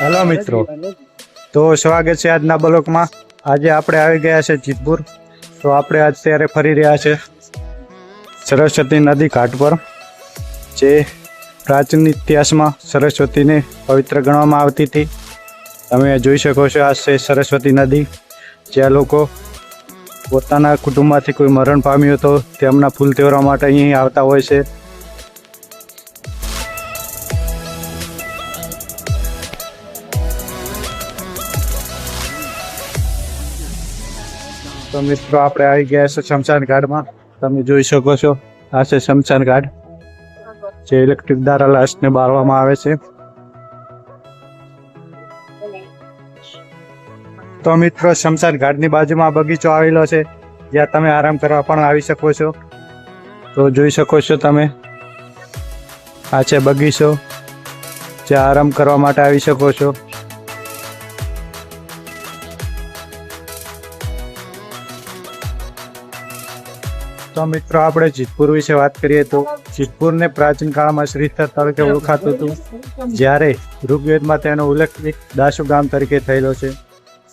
Hello મિત્રો. તો સ્વાગત છે આજના બ્લોકમાં આજે આપણે આવી ગયા છે જીતપુર. તો આપણે અત્યારે ફરી રહ્યા છે સરસ્વતી નદી ઘાટ પર, જે પ્રાચીન ઇતિહાસમાં સરસ્વતીને પવિત્ર ગણવામાં આવતી હતી. તમે જોઈ શકો છો આ છે સરસ્વતી નદી. જ્યાં લોકો પોતાના કુટુંબમાંથી કોઈ મરણ પામ્યું તો તેમના ફૂલ તહેવારો માટે અહીં આવતા હોય છે. તો મિત્રો, આપણે આવી ગયા છે શમશાન ઘાટમાં. તમે જોઈ શકો છો, આ છે શમશાન ઘાટ. જે ઇલેક્ટ્રિક દ્વારા લાશને બાળવામાં આવે છે. તો મિત્રો, શમશાન ઘાટની બાજુમાં બગીચો આવેલો છે. જ્યાં તમે આરામ કરવા પણ આવી શકો છો. તો જોઈ શકો છો તમે, આ છે બગીચો. જ્યાં આરામ કરવા માટે આવી શકો છો. તો મિત્રો, આપણે જીતપુર વિશે વાત કરીએ તો જીતપુરને પ્રાચીન કાળમાં શ્રીસ્થળ તરીકે ઓળખાતું હતું. જ્યારે ઋગ્વેદમાં તેનો ઉલ્લેખ એક દાસુ ગામ તરીકે થયેલો છે.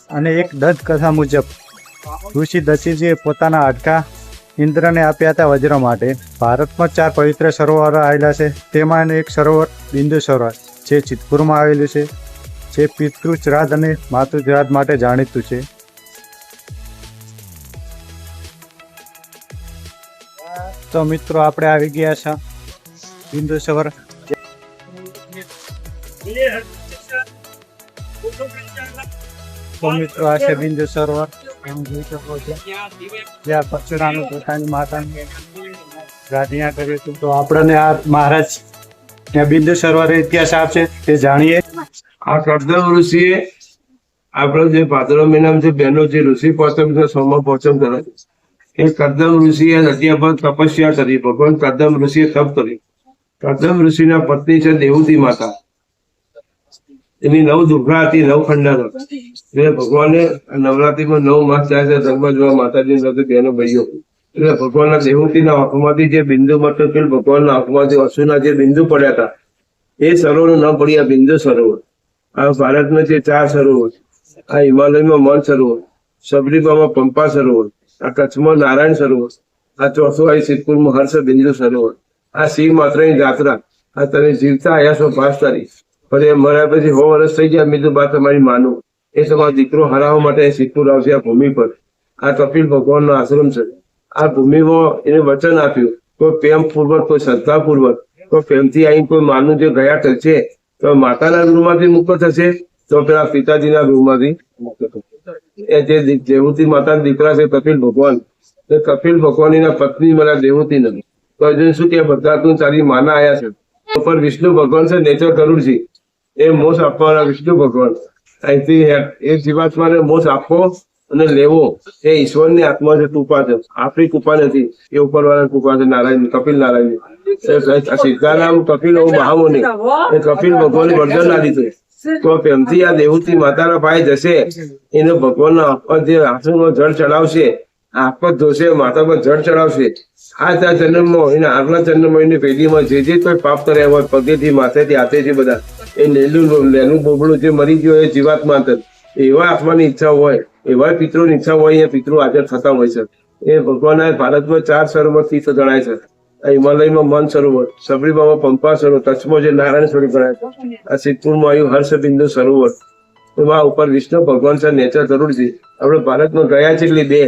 અને એક દંતકથા મુજબ, ઋષિ દશીજીએ પોતાના હાડકા ઇન્દ્રને આપ્યા હતા વજ્ર માટે. ભારતમાં ચાર પવિત્ર સરોવરો આવેલા છે. તેમાં એક સરોવર બિંદુ સરોવર, જે જીતપુરમાં આવેલું છે, જે પિતૃ શ્રાદ્ધ અને માતૃ શ્રાદ્ધ માટે જાણીતું છે. તો મિત્રો આપણે આવી ગયા છે. બિંદુ સવર તો મિત્રો આ છે બિંદુ સરોવર એમ જોઈ શકો છો. જ્યાં પરશુરામે પોતાની માતાની ગાદીયા કર્યું હતું. તો આપણને આ મહારાજ ત્યાં બિંદુ સરોવર ઇતિહાસ આપશે તે જાણીએ. આ કરદમ ઋષિએ આપણો જે ભાદરવ મહિનામાં જે બહેનો જે ઋષિ પોચમ છે, સોમા પોચમ કરે એ કદમ ઋષિએ નદિયા પર તપસ્યા કરી. ભગવાન કદમ ઋષિએ તપ કર્યું. કદમ ઋષિના પત્ની છે દેવતી માતા. એની નવ દુર્ગા હતી, નવ ખંડા એટલે ભગવાને નવરાત્રીમાં નવ માસ થાય છે, ધર્મ જોવા માતાજી નથી બેનો ભાઈઓ. એટલે ભગવાનના દેવતીના આંખમાંથી જે બિંદુ મતલબ કે ભગવાનના આંખમાંથી અસુના જે બિંદુ પડ્યા હતા, એ સરોવર ન પડી, આ બિંદુ સરોવર. આ ભારતમાં જે ચાર સરોવર, આ હિમાલયમાં મન સરોવર, સબરીબામાં પંપા સરોવર આ કચ્છમાં નારાયણ સરોવર, આ ચોથું આ સિદ્ધપુરમાં હર્ષ બિંદુ સરોવર, આ શિવ માત્રની જાત્રા, આ તમે જીવતા આવ્યા છો પાંચ તારીખ. પણ એ મર્યા પછી હો વર્ષ થઈ ગયા બીજું બા તમારી માનું. એ તમારો દીકરો હરાવવા માટે સિદ્ધપુર આવશે આ ભૂમિ પર. આ કપિલ ભગવાનનો આશ્રમ છે. આ ભૂમિમાં એને વચન આપ્યું. કોઈ પ્રેમ પૂર્વક કોઈ શ્રદ્ધા પૂર્વક કોઈ પ્રેમથી આવીને કોઈ માનું જે ગયા કરશે, તો માતાના ગૃહમાંથી મુક્ત થશે. તો પેલા પિતાજીના ગૃહમાંથી મુક્ત થશે. એ જે દેવતી માતા દીકરા છે, કપિલ ભગવાન. એ કપિલ ભગવાનના પત્ની મને દેવતી નથી. તો અર્જુન શું કે બધા તું તારી માના આયા છે. ઉપર વિષ્ણુ ભગવાન છે, નેચર ગરુડજી એ મોસ આપવાના વિષ્ણુ ભગવાન. અહીંથી એ જીવાત્માને મોસ આપવો અને લેવો. એ ઈશ્વરની આત્મા છે, કૃપા છે. આપણી કૃપા નથી. એ ઉપરવાળા કૃપા છે, નારાયણ, કપિલ નારાયણ સિદ્ધારામ, કપિલ મહામુનિ. એ કપિલ ભગવાન વર્જન ના લીધું તો પ્રેમથી આ દેવતી માતાના ભાઈ જશે, એને ભગવાનના આપવા જે આસુમાં જળ ચડાવશે આપત ધોશે માતા પર જળ ચડાવશે, આ ત્યાં જન્મમાં એના આગલા જન્મમાં એની પેઢીમાં જે જે કોઈ પાપ કર્યા હોય, પગેથી, માથેથી, હાથેથી બધા, એ લેલું લેલું બોબડું જે મરી ગયો એ જીવાત માતર એવા આત્માની ઈચ્છા હોય, એવા પિતૃની ઈચ્છા હોય એ પિતૃ હાજર થતા હોય છે. એ ભગવાનના ભારતમાં ચાર સરોવર તીર્થ જણાય છે. હિમાલયમાં મન સરોવર સબરીબામાં પંપા સરોવર કચ્છમાં જે નારાયણ સ્વરૂપ ગણાય છે, આ સિદ્ધપુરમાં આવ્યું હર્ષબિંદુ સરોવર એમાં ઉપર વિષ્ણુ ભગવાન છે, નેચર છે આપણે ભારતમાં ગયા છે એટલે બે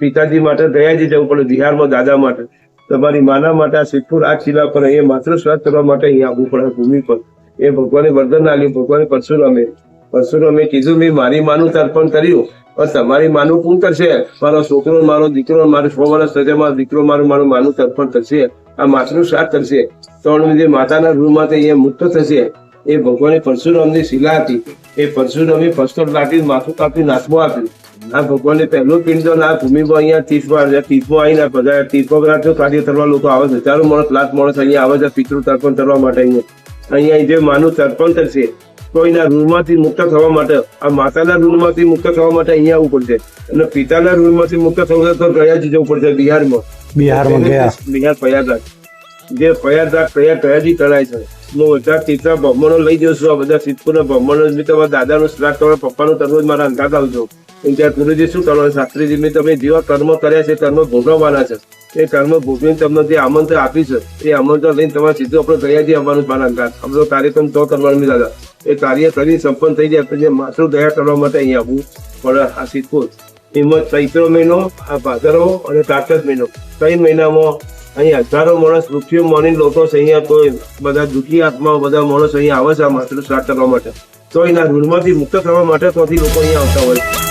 પિતાજી માટે દયાજી જવું પડે, બિહારમાં દાદા માટે. તમારી માના માટે આ સિદ્ધપુર, આ કિલ્લા પર એ માત્ર સ્વાદ કરવા માટે અહીંયા આવવું પડે, ભૂમિ પર. એ ભગવાને વરદાન આપ્યું, ભગવાને પરશુરામે પરશુરામે કીધું, મેં મારી માનું તર્પણ કર્યું, પણ તમારી માનું કોણ કરશે મારો છોકરો, મારો દીકરો, મારો સો વર્ષ થશે, મારો દીકરો, મારું મારું માનું તર્પણ કરશે આ માતૃ શ્રાદ્ધ કરશે ત્રણ જે માતાના રૂમમાંથી અહીંયા મુક્ત થશે. એ ભગવાને પરશુરામની શિલા હતી એ પરશુરામે પસ્તર લાટી માથું કાપી નાથમાં આપ્યું. આ ભગવાને પહેલું પિંડદાન આ ભૂમિમાં અહીંયા તીર્થમાં તીર્થમાં આવીને બધા તીર્થમાં બધા કાર્ય કરવા લોકો આવે છે. હજારો માણસ, લાખ માણસ અહીંયા આવે છે. પિતૃ તર્પણ કરવા માટે અહીંયા. અહીંયા જે માનું તર્પણ કરશે કોઈના ઋણમાંથી મુક્ત થવા માટે આ માતાના ઋણમાંથી મુક્ત થવા માટે અહીંયા આવવું પડશે. અને પિતાના ઋણમાંથી મુક્ત થવું તો ગયા જ જવું પડશે બિહારમાં. બિહારમાં ગયા. બિહાર પ્રયાગરાજ. જે પ્રયાગરાજ પ્રયાગ કયાજી તળાય છે. હું બધા તીર્થા બ્રાહ્મણો લઈ જઉં છું આ બધા સિદ્ધપુરના બ્રાહ્મણો. તમારા દાદાનું શ્રાદ્ધ તમારા પપ્પાનું તરબોજ મારા અંધાત આવજો. ત્યાં ગુરુજી શું કરવાનું? શાસ્ત્રીજી મેં તમે જેવા કર્મ કર્યા છે કર્મ ભોગવવાના છે. એ કર્મ ભોગવીને તમને જે આમંત્રણ આપ્યું છે એ આમંત્રણ લઈને તમારે સીધું આપણે તૈયારી આવવાનું મારા અંગાત. આપણો કાર્યક્રમ તો કરવાનું દાદા. એ કાર્ય કરી સંપન્ન થઈ જાય, પછી માતૃ દયા કરવા માટે અહીંયા આવવું પડે આ સિદ્ધપુર, એમાં ચૈત્ર મહિનો, આ ભાદરવો અને કારતક મહિનો. ત્રણ મહિનામાં અહીં હજારો માણસ મૃત્યુ માની લોકો અહીંયા, તો બધા દુઃખી આત્મા બધા માણસ અહીંયા આવે છે આ માતૃ શ્રાદ્ધ કરવા માટે. તો એના ઋણમાંથી મુક્ત થવા માટે ત્યાંથી લોકો અહીંયા આવતા હોય છે.